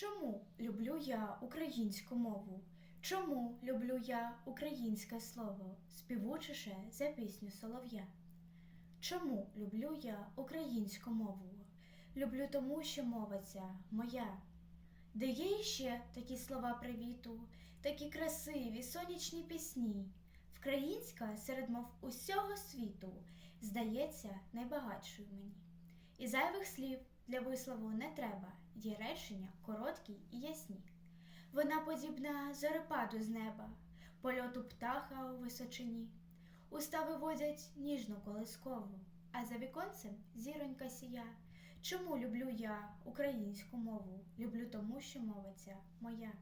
Чому люблю я українську мову? Чому люблю я українське слово, співучише за пісню солов'я? Чому люблю я українську мову? Люблю тому, що мова ця моя. Де є іще такі слова привіту, такі красиві сонячні пісні. Вкраїнська серед мов усього світу здається найбагатшою мені. І зайвих слів для вислову не треба, є речення короткі і ясні. Вона подібна зорепаду з неба, польоту птаха у височині. Уста виводять ніжну колискову, а за віконцем зіронька сія. Чому люблю я українську мову? Люблю тому, що мова ця моя.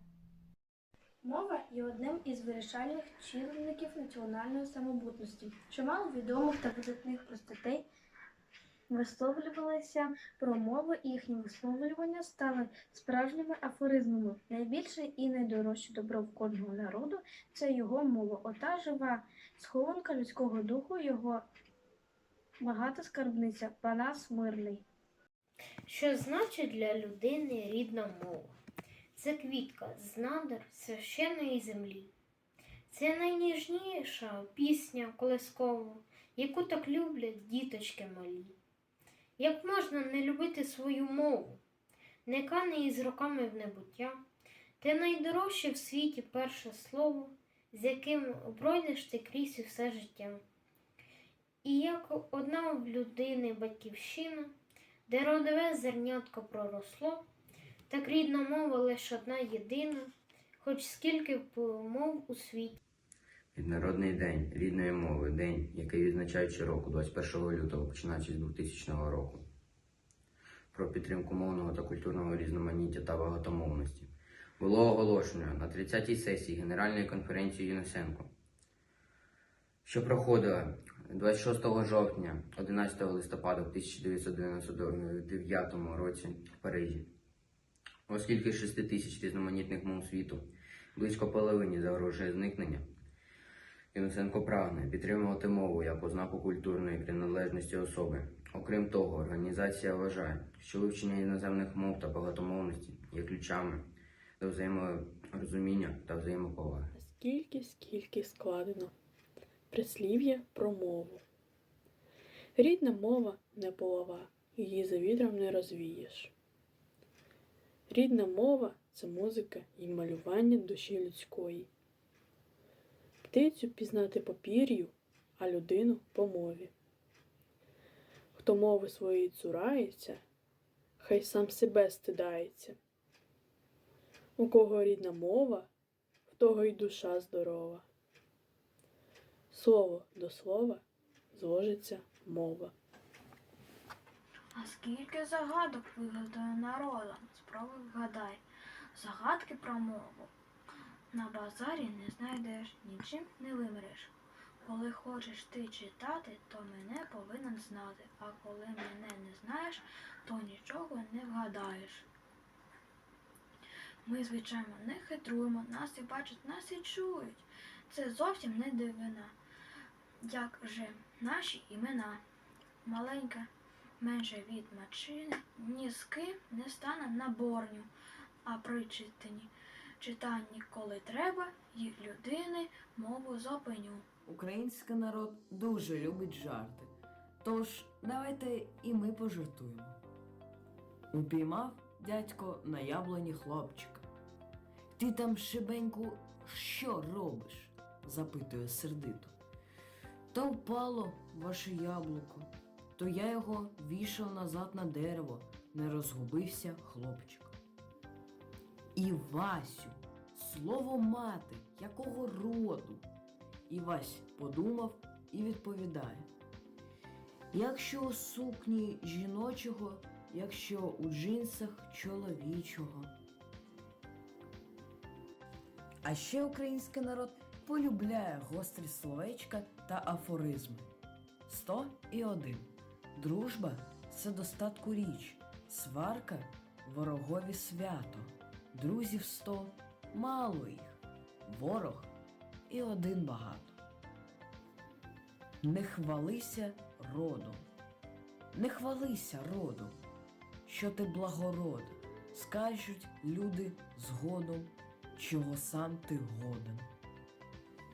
Мова є одним із вирішальних чинників національної самобутності. Чимало відомих та видатних простатей висловлювалися про мову, і їхні висловлювання стали справжніми афоризмами. Найбільше і найдорожче добро в кожного народу це його мова. Ота жива схованка людського духу, його багата скарбниця, Панас мирний. Що значить для людини рідна мова? Це квітка з надр священної землі. Це найніжніша пісня колискова, яку так люблять діточки малі. Як можна не любити свою мову, не кане із роками в небуття, те найдорожче в світі перше слово, з яким пройдеш ти крізь все життя. І як одна в людини батьківщина, де родове зернятко проросло, так рідна мова лише одна єдина, хоч скільки б мов у світі. Міжнародний день рідної мови, день, який відзначають щороку, 21 лютого, починаючи з 2000 року. Про підтримку мовного та культурного різноманіття та багатомовності було оголошено на 30-й сесії Генеральної конференції ЮНЕСЕНКО, що проходила 26 жовтня 11 листопада 1999 році в Парижі. Оскільки 6 тисяч різноманітних мов світу близько половині загрожує зникнення, Юнсенко прагне підтримувати мову як ознаку культурної приналежності особи. Окрім того, організація вважає, що вивчення іноземних мов та багатомовності є ключами до взаєморозуміння та взаємоповаги. Скільки, скільки складено прислів'я про мову. Рідна мова не полова, її за вітром не розвієш. Рідна мова це музика і малювання душі людської. Птицю пізнати по пір'ю, а людину по мові. Хто мови своєї цурається, хай сам себе стидається. У кого рідна мова, в того й душа здорова. Слово до слова зложиться мова. А скільки загадок вигадує народом? Спробуй вгадай. Загадки про мову. На базарі не знайдеш, нічим не вимреш. Коли хочеш ти читати, то мене повинен знати, а коли мене не знаєш, то нічого не вгадаєш. Ми, звичайно, не хитруємо, нас і бачать, нас і чують. Це зовсім не дивина. Як же наші імена, маленька менше від мачини, ні з ким не стане на борню, а при читанні, читанні, коли треба, й людини мову зупиню. Український народ дуже любить жарти. Тож давайте і ми пожартуємо. Упіймав дядько на яблуні хлопчика. Ти там шибеньку що робиш? запитує сердито. То впало ваше яблуко, то я його вішав назад на дерево, не розгубився хлопчик. І Васю, слово мати, якого роду? Івась подумав і відповідає: Якщо у сукні жіночого, якщо у джинсах чоловічого. А ще український народ полюбляє гострі словечка та афоризми. Сто і один. Дружба це достатку річ, сварка ворогові свято. Друзів сто мало їх, ворог і один багато. Не хвалися родом, не хвалися родом, що ти благород, скажуть люди згодом, чого сам ти годен.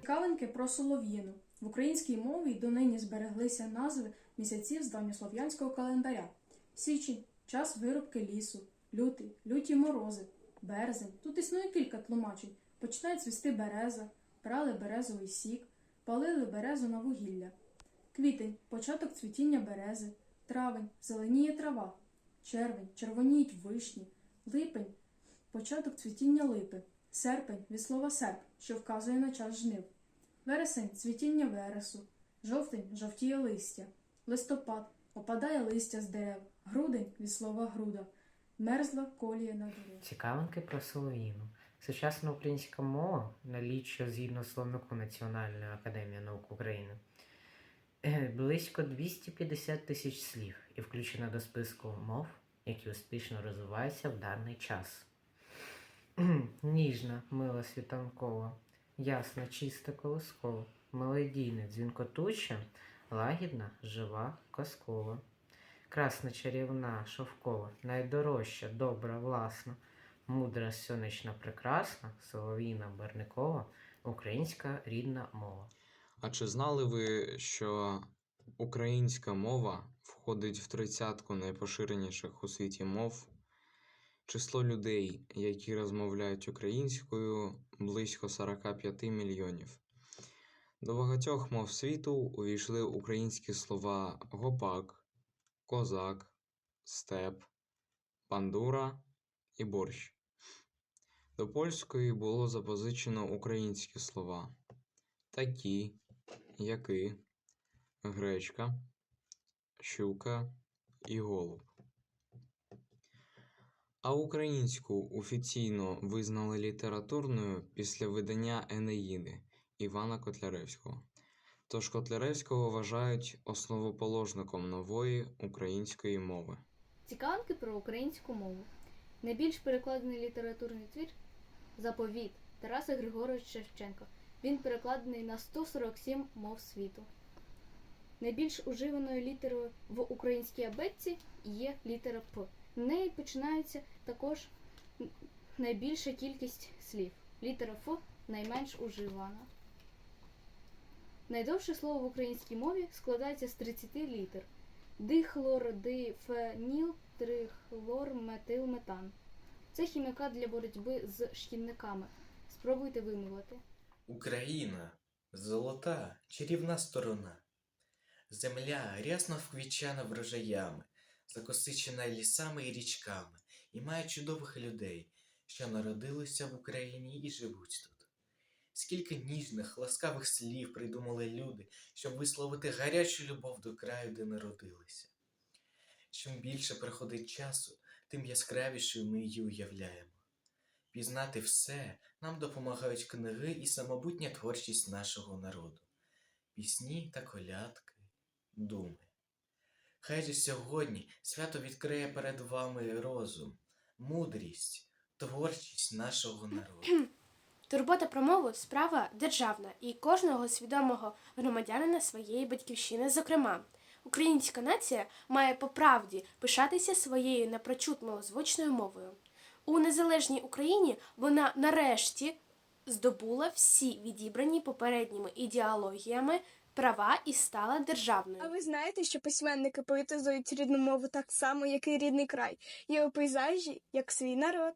Цікавинки про солов'їну. В українській мові донині збереглися назви місяців з давньослов'янського календаря. Січень час вирубки лісу, лютий, люті морози, березень. Тут існує кілька тлумачень. Починає цвісти береза, брали березовий сік, палили березу на вугілля. Квітень початок цвітіння берези, травень зеленіє трава, червень червоніють вишні, липень початок цвітіння липи, серпень від слова серп, що вказує на час жнив. Вересень цвітіння вересу, жовтень жовтіє листя, листопад опадає листя з дерев, грудень від слова груда, мерзла колія на дерев. Цікавинки про солов'їну. Сучасна українська мова налічує згідно словнику Національної академії наук України е, близько 250 тисяч слів і включена до списку мов, які успішно розвиваються в даний час. Ніжна, мила світанкова, ясна, чиста колискова, мелодійна, дзвінкотуча, лагідна, жива, казкова, красна чарівна, шовкова, найдорожча, добра, власна, мудра, сонячна, прекрасна, солов'їна, барникова, українська рідна мова. А чи знали ви, що українська мова входить в тридцятку найпоширеніших у світі мов? Число людей, які розмовляють українською, близько 45 мільйонів. До багатьох мов світу увійшли українські слова гопак, козак, степ, пандура і борщ. До польської було запозичено українські слова такі, яки, гречка, щука і голуб. А українську офіційно визнали літературною після видання Енеїди Івана Котляревського. Тож Котляревського вважають основоположником нової української мови. Цікавинки про українську мову. Найбільш перекладений літературний твір Заповіт Тараса Григоровича Шевченка. Він перекладений на 147 мов світу. Найбільш уживаною літерою в українській абетці є літера П. В неї починається також найбільша кількість слів. Літера Ф найменш уживана. Найдовше слово в українській мові складається з 30 літер. Дихлор, дифеніл, трихлор, метил. Це хімікат для боротьби з шкідниками. Спробуйте вимовити. Україна золота, чарівна сторона. Земля рясно вквічана врожаями, закосичена лісами і річками, і має чудових людей, що народилися в Україні і живуть тут. Скільки ніжних, ласкавих слів придумали люди, щоб висловити гарячу любов до краю, де народилися. Чим більше проходить часу, тим яскравішою ми її уявляємо. Пізнати все нам допомагають книги і самобутня творчість нашого народу, пісні та колядки, думи. Хай же сьогодні свято відкриє перед вами розум, мудрість, творчість нашого народу. Турбота про мову справа державна і кожного свідомого громадянина своєї батьківщини, зокрема. Українська нація має по правді пишатися своєю напрочуд малозвучною мовою. У незалежній Україні вона нарешті здобула всі відібрані попередніми ідеологіями права і стала державною. А ви знаєте, що письменники поетизують рідну мову так само, як і рідний край, у пейзажі, як свій народ.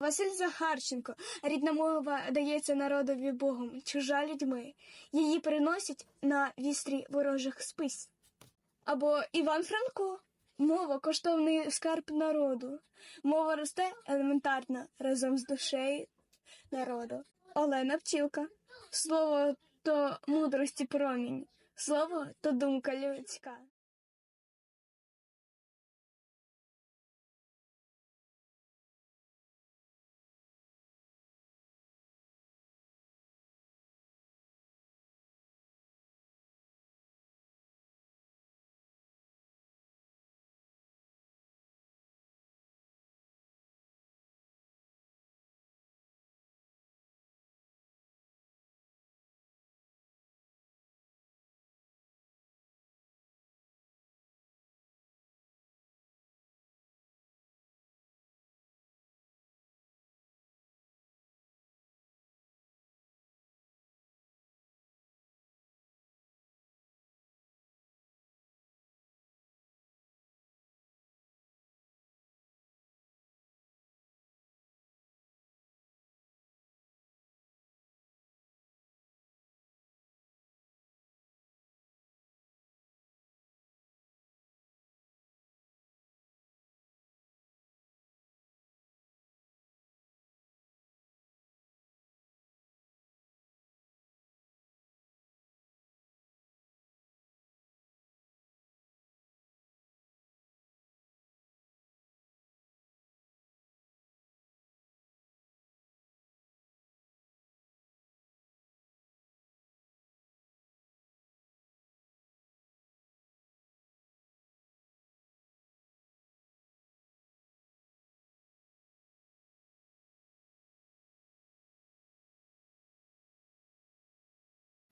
Василь Захарченко. Рідна мова дається народові Богом, чужа людьми. Її переносять на вістрі ворожих спис. Або Іван Франко. Мова коштовний скарб народу. Мова росте елементарно разом з душею народу. Олена Пчілка. Слово то мудрості промінь. Слово то думка людська.